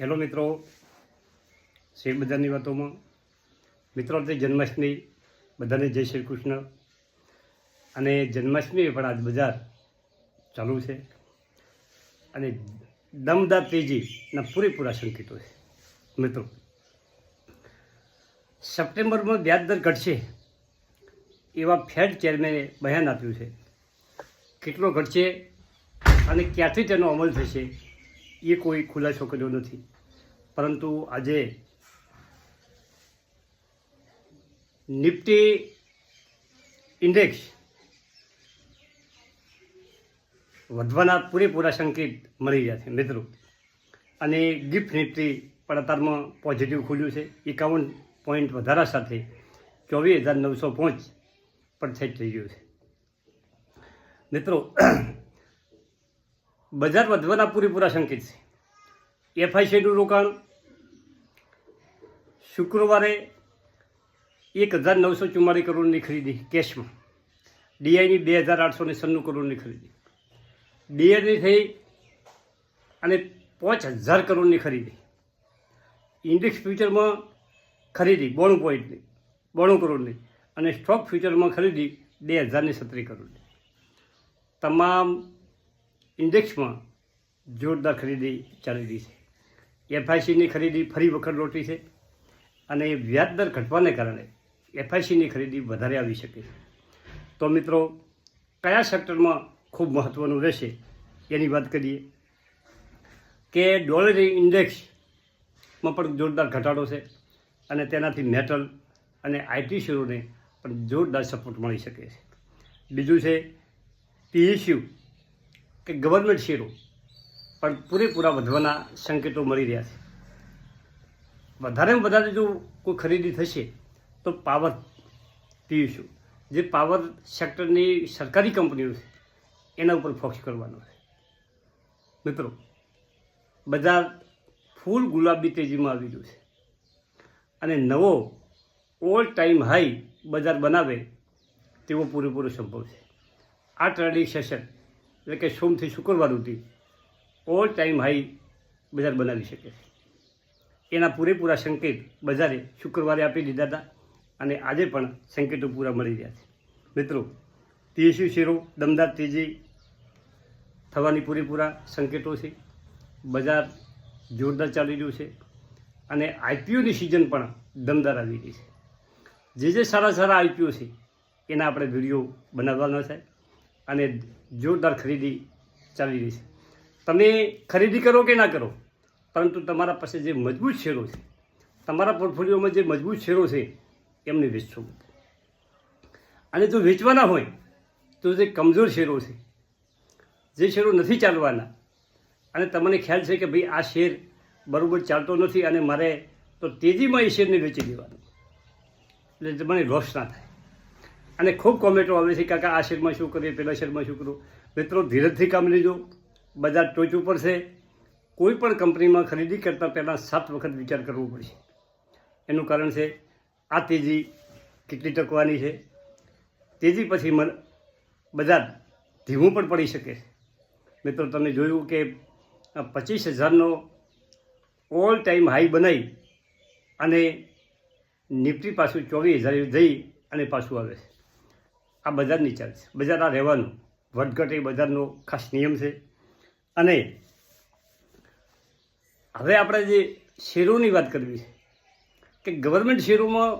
Hello મિત્રો, share બધાની વાતોમાં. મિત્રો તે જન્માષ્ટમી, બધાને જય શ્રી કૃષ્ણ. અને જન્માષ્ટમી પણ આજ બજાર ચાલુ છે. અને દમદાર તેજીના પૂરેપૂરા સંકેતો છે. મિત્રો, સપ્ટેમ્બરમાં વ્યાજદર ઘટશે એવા ફેડ ચેરમેને બયાન આપ્યું છે. કેટલો ઘટશે અને ક્યાંથી તેનો અમલ થશે એ કોઈ ખુલાસો કર્યો નથી. પરંતુ આજે નિફ્ટી ઇન્ડેક્સ વધવાના પૂરેપૂરા સંકેત મળી રહ્યા છે, મિત્રો. અને ગિફ્ટ નિફ્ટી પણ અત્યારમાં પોઝિટિવ ખુલ્યું છે. એકાવન પોઈન્ટ વધારા સાથે ચોવીસ હજાર નવસો પાંચ પર સેટ થઈ ગયું છે. મિત્રો, બજાર વધવાના પૂરેપૂરા સંકેત છે. એફઆઈસીનું રોકાણ. શુક્રવારે એક હજાર નવસો ચુમ્માળી કરોડની ખરીદી કેશમાં. ડીઆઈની બે હજાર આઠસો ને સન્નું કરોડની ખરીદી. ડીઆઈની થઈ અને પાંચ હજાર કરોડની ખરીદી. ઇન્ડેક્સ ફ્યુચરમાં ખરીદી બોણું પોઈન્ટની બોણું કરોડની અને સ્ટોક ફ્યુચરમાં ખરીદી બે હજારની સત્તરી કરોડની. તમામ ઇન્ડેક્સમાં જોરદાર ખરીદી ચાલી રહી છે. એફઆઈસીની ખરીદી ફરી વખત લોટી છે અને વ્યાજ દર ઘટવાને કારણે એફઆઈસીની ખરીદી વધારે આવી શકે છે. તો મિત્રો, કયા સેક્ટરમાં ખૂબ મહત્ત્વનું રહેશે એની વાત કરીએ કે ડોલર ઇન્ડેક્સમાં પણ જોરદાર ઘટાડો છે અને તેનાથી મેટલ અને આઈટી શેરોને પણ જોરદાર સપોર્ટ મળી શકે છે. બીજું છે પીએસયુ કે ગવર્મેન્ટ શેરો પણ પૂરેપૂરા વધવાના સંકેતો મળી રહ્યા છે. વધારેમાં વધારે જો કોઈ ખરીદી થશે, તો પાવર પીવીશું. જે પાવર સેક્ટરની સરકારી કંપનીઓ છે, એના ઉપર ફોકસ કરવાનો છે. મિત્રો, બજાર ફૂલ ગુલાબી તેજીમાં આવી રહ્યું છે. અને નવો ઓલ ટાઈમ હાઈ બજાર બનાવે તેવો પૂરેપૂરો સંભવ છે. આ ટ્રેડિંગ સેશન એટલે કે સોમથી શુક્રવાર સુધી ઓલ ટાઈમ હાઈ બજાર બનાવી શકે. છે એના પૂરેપૂરા સંકેત બજારે શુક્રવારે આપી દીધા હતા અને આજે પણ સંકેતો પૂરા મળી રહ્યા છે. મિત્રો પીએસયુ શેરો દમદાર તેજી થવાની પૂરેપૂરા સંકેતો છે. બજાર જોરદાર ચાલી રહ્યું છે અને આઈપીઓની સિઝન પણ દમદાર આવી રહી છે. જે જે સારા સારા આઈપીઓ છે, એના આપણે વીડિયો બનાવવાના છે અને જોરદાર ખરીદી ચાલી રહી છે. તમે ખરીદી કરો કે ના કરો? પરંતુ તમારા પાસે જે મજબૂત શેરો છે, તમારા પોર્ટફોલિયોમાં જે મજબૂત શેરો છે, એમને વેચશો અને જો વેચવાના હોય, તો જે કમજોર શેરો છે, જે શેરો નથી ચાલવાના, અને તમને ખ્યાલ છે કે ભાઈ આ શેર બરાબર ચાલતો નથી અને મારે તો તેજીમાં એ શેરને વેચી દેવાનો. એટલે મને લોસ ના થાય. અને ખૂબ કોમેન્ટો આવે છે કાકા આ શેરમાં શું કરીએ, પેલા શેરમાં શું કરું? મિત્રો, ધીરજથી કામ લેજો. બજાર ટોચ ઉપર છે. કોઈ પણ કંપનીમાં ખરીદી કરતાં પહેલાં સાત વખત વિચાર કરવો પડશે. એનું કારણ છે, આ તેજી કેટલી ટકવાની છે. તેજી પછી મન બજાર ધીમું પણ પડી શકે મિત્રો, તમે જોયું કે પચીસ હજારનો ઓલ ટાઈમ હાઈ બનાવી અને નિફ્ટી પાછું ચોવીસ હજાર જઈ અને પાછું આવે છે. આ બજારની ચાલ છે. બજાર આ રહેવાનું. વધઘટ એ બજારનો ખાસ નિયમ છે. અને હવે આપણે જે શેરોની વાત કરવી છે, કે ગવર્મેન્ટ શેરોમાં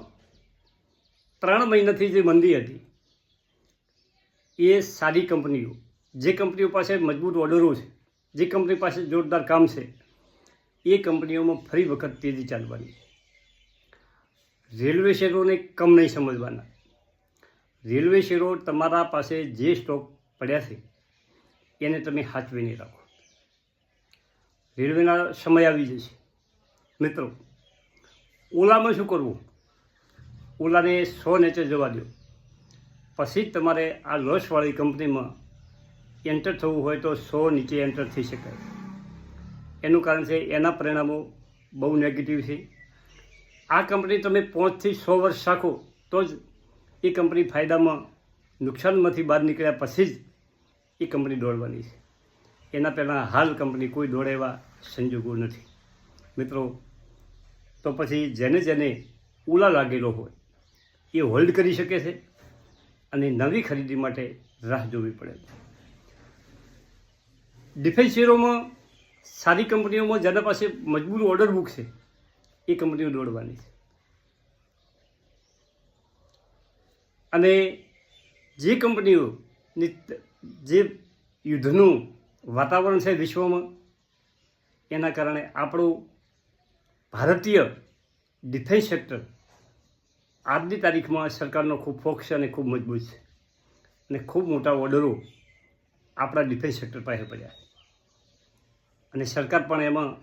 ત્રણ મહિનાથી જે મંદી હતી, એ સારી કંપનીઓ, જે કંપનીઓ પાસે મજબૂત ઓર્ડરો છે, જે કંપની પાસે જોરદાર કામ છે, એ કંપનીઓમાં ફરી વખત તેજી ચાલવાની રેલવે શેરોને કમ નહીં સમજવાના. રેલવે શેરો તમારા પાસે જે સ્ટોક પડ્યા છે, એને તમે હાચવીને રાખો. રેલવેના સમય આવી જશે. મિત્રો, ઓલામાં શું કરવું? ઓલાને સો નેચર જવા દો. પછી જ તમારે આ લોસવાળી કંપનીમાં એન્ટર થવું હોય તો સો નીચે એન્ટર થઈ શકાય. એનું કારણ છે એના પરિણામો બહુ નેગેટિવ છે. આ કંપની તમે પાંચથી સો વર્ષ રાખો તો જ એ કંપની ફાયદામાં નુકસાનમાંથી બહાર નીકળ્યા પછી જ એ કંપની દોડવાની છે. એના પહેલાં હાલ કંપની કોઈ દોડે એવા સંજોગો નથી. મિત્રો, તો પછી જેને જેને ઉલા લાગેલો હોય, એ હોલ્ડ કરી શકે છે અને નવી ખરીદી માટે રાહ જોવી પડે છે. ડિફેન્સ શેરોમાં સારી કંપનીઓમાં જેના પાસે મજબૂત ઓર્ડર બુક છે, એ કંપનીઓ દોડવાની છે. અને જે કંપનીઓની જે યુદ્ધનું વાતાવરણ છે વિશ્વમાં, એના કારણે આપણું ભારતીય ડિફેન્સ સેક્ટર આજની તારીખમાં સરકારનો ખૂબ ફોકસ અને ખૂબ મજબૂત છે. અને ખૂબ મોટા ઓર્ડરો આપણા ડિફેન્સ સેક્ટર પાસે પડ્યા અને સરકાર પણ એમાં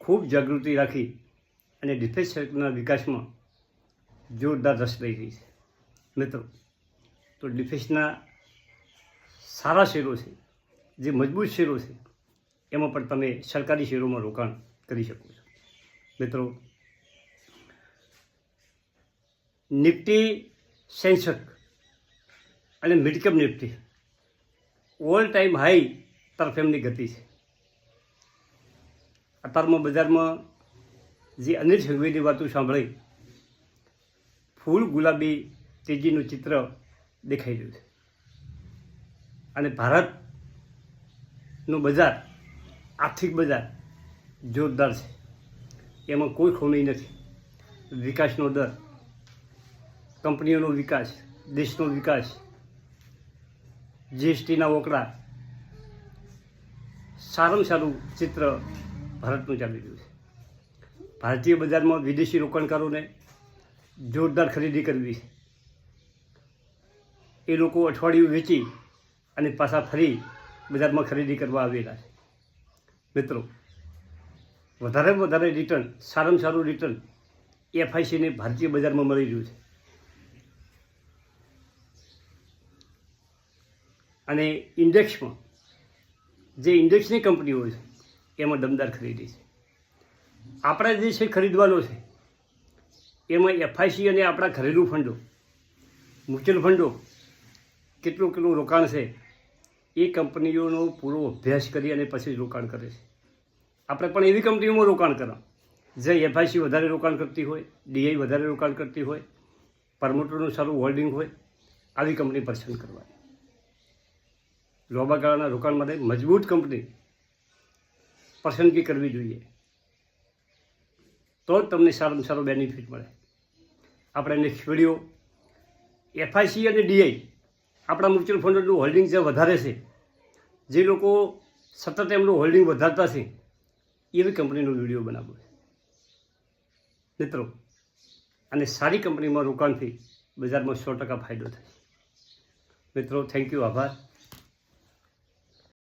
ખૂબ જાગૃતિ રાખી અને ડિફેન્સ સેક્ટરના વિકાસમાં જોરદાર રસ લઈ રહી છે. મિત્રો, તો ડિફેન્સના સારા શેરો છે. જે મજબૂત શેરો છે, એમાં પણ તમે સરકારી શેરોમાં રોકાણ કરી શકો છો. મિત્રો, નિફ્ટી સેન્સક અને midcap Nifty all time high તરફ એમની ગતિ છે. અત્યારમાં બજારમાં જે અનિલ સંઘવીની વાતો સાંભળી, ફૂલ ગુલાબી તેજીનું ચિત્ર દેખાઈ રહ્યું છે. અને ભારતનું બજાર, આર્થિક બજાર જોરદાર છે. એમાં કોઈ ખોમી નથી. વિકાસનો દર, કંપનીઓનો વિકાસ, દેશનો વિકાસ, જીએસટીના ઓકડા સારામાં સારું ચિત્ર ભારતનું ચાલી રહ્યું છે. ભારતીય બજારમાં વિદેશી રોકાણકારોને જોરદાર ખરીદી કરવી. છે એ લોકો અઠવાડિયું વેચી અને પાછા ફરી બજારમાં ખરીદી કરવા આવેલા છે. મિત્રો, વધારે વધારે રિટર્ન સારામાં સારું રિટર્ન એફઆઈસીને ભારતીય બજારમાં મળી રહ્યું છે. અને ઇન્ડેક્સમાં જે ઇન્ડેક્સની કંપનીઓ છે, એમાં દમદાર ખરીદી છે. આપણે જે છે ખરીદવાનો છે, એમાં એફઆઈસી અને આપણા ઘરેલું ફંડો મ્યુચ્યુઅલ ફંડો કેટલું કેટલું રોકાણ છે એ કંપનીઓનો પૂરો અભ્યાસ કરી અને પછી જ રોકાણ કરે છે. આપણે પણ એવી કંપનીઓમાં રોકાણ કરો. જે એફઆઈસી વધારે રોકાણ કરતી હોય, ડીઆઈ વધારે રોકાણ કરતી હોય, પ્રમોટરનું સારું હોલ્ડિંગ હોય, આવી કંપની પસંદ કરવાની. લાંબા ગાળાના રોકાણ માટે મજબૂત કંપની પસંદગી કરવી જોઈએ. તો જ તમને સારામાં સારો બેનિફિટ મળે. આપણે નેક્સ્ટ વીડિયો એફઆઈસી અને ડીઆઈ આપણા મ્યુચ્યુઅલ ફંડનું હોલ્ડિંગ જે વધારે છે. જે લોકો સતત એમનું હોલ્ડિંગ વધારતા છે એવી કંપનીનો વીડિયો બનાવવો મિત્રો, અને સારી કંપનીમાં રોકાણથી બજારમાં સો ટકા ફાયદો થાય. મિત્રો થેન્ક યુ આભાર.